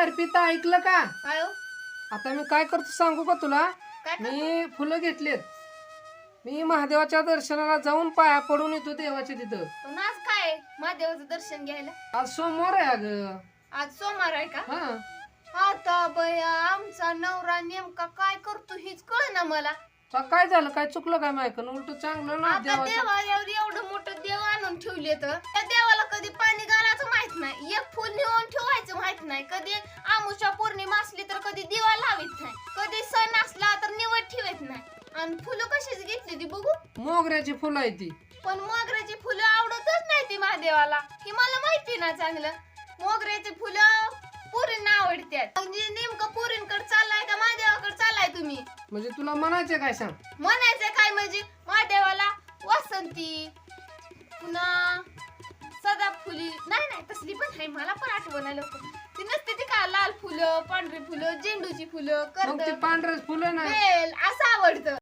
अर्पिता ऐकलं का? काय हो? आता मी काय करतो सांगू का तुला? काय करतो? मी फुलं घेतलेत. मी महादेवाच्या दर्शनाला जाऊन पाया पडून येतो देवाच्या तिथं. पण आज काय महादेवाचं दर्शन घ्यायला? आज सोमवार आहे अगं. आज सोमवार आहे का? हा. आता बया आमचा नवरा नेमका काय करतो हेच कळ ना मला. तर काय झालं? काय चुकलं काय माहिती? उलट चांगलं ना आता एवढं मोठं देव आणून ठेवले तर त्या नाही. कधी आमुषा पौर्णिमा असली तर कधी दिवा लावित नाही. कधी सण असला तर निवड ठेवत नाही. आणि फुलं कशीच घेतली ती बघू? मोगऱ्याची फुलं आहे ती. पण मोगऱ्याची फुलं आवडतच नाही ती महादेवाला. ही मला माहिती ना चांगलं. मोगऱ्याची फुलं पुरींना आवडतात. म्हणजे नेमकं पुरींकडे चाललाय का महादेवाकडे चाललाय तुम्ही? म्हणजे तुला म्हणायचं काय सांग? म्हणायचं काय म्हणजे? महादेवाला वासंती पुन्हा सदाफुली. नाही नाही तसली पण आहे. मला पण आठवण लाल फुलं पांढरी फुलं झेंडूची फुलं मग ती कर्द पांढरे फुलं बेल असं आवडतं.